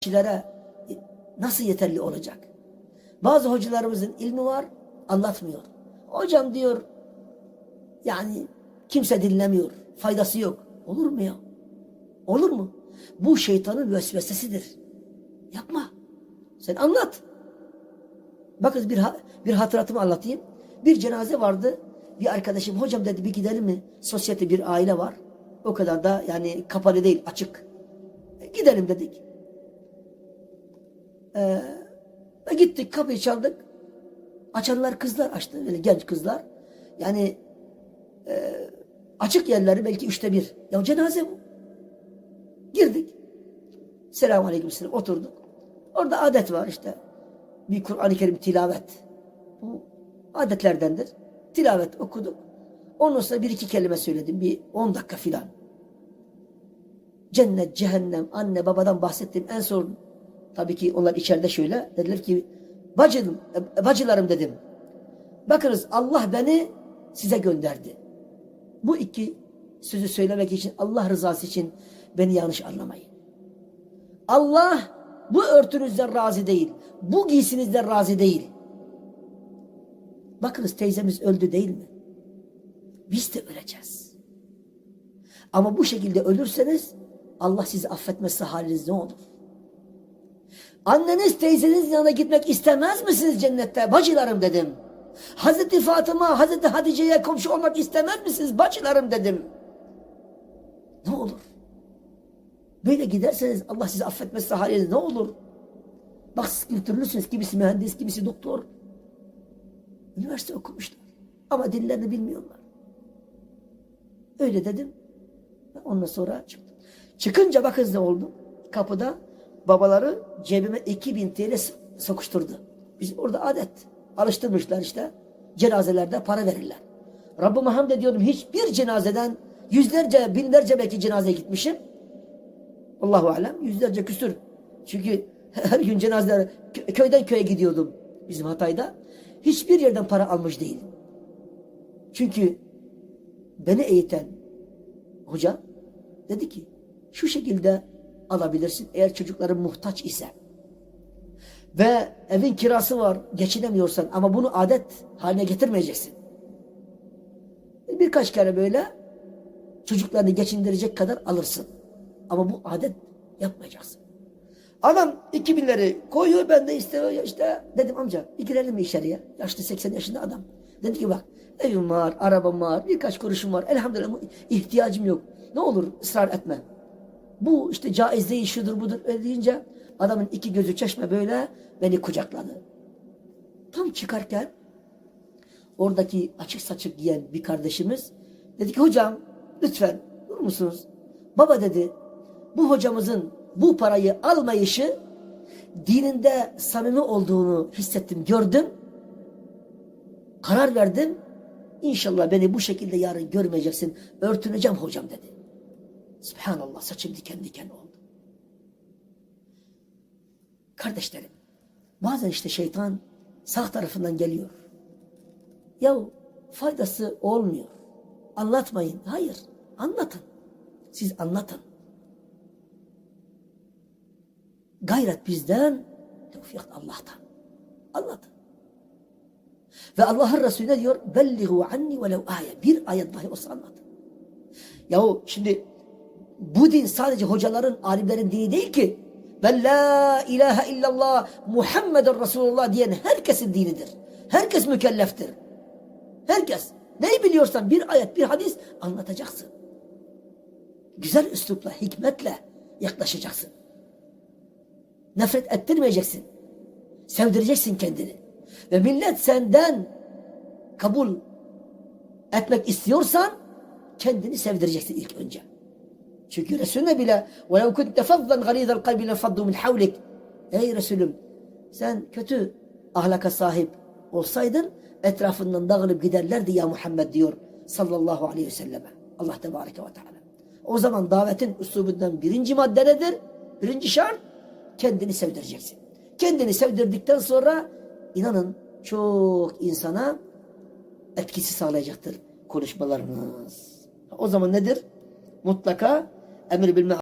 kişilere nasıl yeterli olacak? Bazı hocalarımızın ilmi var, anlatmıyor. Hocam diyor, yani kimse dinlemiyor, faydası yok. Olur mu ya? Olur mu? Bu şeytanın vesvesesidir. Yapma. Sen anlat. Bakın bir, bir hatıratımı anlatayım. Bir cenaze vardı. Bir arkadaşım hocam dedi bir gidelim mi? Sosyete bir aile var. O kadar da yani kapalı değil açık. E, gidelim dedik. Ee, gittik kapıyı çaldık. Açanlar kızlar açtı. Böyle genç kızlar. Yani e, açık yerleri belki üçte bir. Ya cenaze bu. Girdik. Selamun aleyküm selam. Oturduk. Orada adet var işte. Bir Kur'an-ı Kerim tilavet. Bu adetlerdendir. Tilavet okuduk. Ondan sonra bir iki kelime söyledim. Bir on dakika filan. Cennet, cehennem, anne babadan bahsettim. En son tabii ki onlar içeride şöyle dediler ki bacım, e, bacılarım dedim. Bakınız Allah beni size gönderdi. Bu iki sözü söylemek için Allah rızası için beni yanlış anlamayın. Allah bu örtünüzden razı değil. Bu giysinizden razı değil. Bakınız teyzemiz öldü değil mi? Biz de öleceğiz. Ama bu şekilde ölürseniz Allah sizi affetmezse haliniz ne olur? Anneniz teyzenizin yanına gitmek istemez misiniz cennette? Bacılarım dedim. Hazreti Fatıma, Hazreti Hatice'ye komşu olmak istemez misiniz? Bacılarım dedim. Ne olur? Böyle giderseniz Allah sizi affetmezse haliniz ne olur? Bak siz kültürlüsünüz. Kimisi mühendis, kimisi doktor. Üniversite okumuşlar. Ama dillerini bilmiyorlar. Öyle dedim. Ondan sonra çıktım. Çıkınca bakın ne oldu? Kapıda babaları cebime 2000 TL sokuşturdu. Bizim orada adet. Alıştırmışlar işte. Cenazelerde para verirler. Rabbime hamd ediyorum. Hiçbir cenazeden yüzlerce, binlerce belki cenazeye gitmişim. Allahu alem yüzlerce küsür. Çünkü her gün cenazeler kö- köyden köye gidiyordum bizim Hatay'da. Hiçbir yerden para almış değilim. Çünkü beni eğiten hoca dedi ki şu şekilde alabilirsin eğer çocukların muhtaç ise ve evin kirası var geçinemiyorsan ama bunu adet haline getirmeyeceksin. Birkaç kere böyle çocuklarını geçindirecek kadar alırsın. Ama bu adet yapmayacaksın. Adam 2000'leri koyuyor ben de işte işte dedim amca girelim mi içeriye? Yaşlı 80 yaşında adam. Dedi ki bak evim var, arabam var, birkaç kuruşum var. Elhamdülillah ihtiyacım yok. Ne olur ısrar etme. Bu işte caiz değil şudur budur öyle deyince adamın iki gözü çeşme böyle beni kucakladı. Tam çıkarken oradaki açık saçık giyen bir kardeşimiz dedi ki hocam lütfen durur musunuz? Baba dedi bu hocamızın bu parayı almayışı dininde samimi olduğunu hissettim, gördüm. Karar verdim. İnşallah beni bu şekilde yarın görmeyeceksin. Örtüneceğim hocam dedi. Subhanallah saçım diken diken oldu. Kardeşlerim bazen işte şeytan sağ tarafından geliyor. Yahu faydası olmuyor. Anlatmayın. Hayır. Anlatın. Siz anlatın. Gayret bizden, tevfik Allah'tan. Anlatın. Ve Allah'ın Resulü ne diyor? Bellihu anni velev ayet. Bir ayet dahi olsa anlatın. Yahu şimdi bu din sadece hocaların, alimlerin dini değil ki. Ben la ilahe illallah Muhammeden Resulullah diyen herkesin dinidir. Herkes mükelleftir. Herkes. Neyi biliyorsan bir ayet, bir hadis anlatacaksın. Güzel üslupla, hikmetle yaklaşacaksın. Nefret ettirmeyeceksin. Sevdireceksin kendini. Ve millet senden kabul etmek istiyorsan kendini sevdireceksin ilk önce. Çünkü Resulüne bile وَلَوْ كُنْتَ فَضًّا غَلِيظَ الْقَلْبِ لَفَضُّوا مِنْ حَوْلِكَ Ey Resulüm sen kötü ahlaka sahip olsaydın etrafından dağılıp giderlerdi ya Muhammed diyor sallallahu aleyhi ve selleme. Allah tebareke ve teala. O zaman davetin üslubundan birinci madde nedir? Birinci şart kendini sevdireceksin. Kendini sevdirdikten sonra inanın çok insana etkisi sağlayacaktır konuşmalarınız. O zaman nedir? Mutlaka الأمر بالمعروف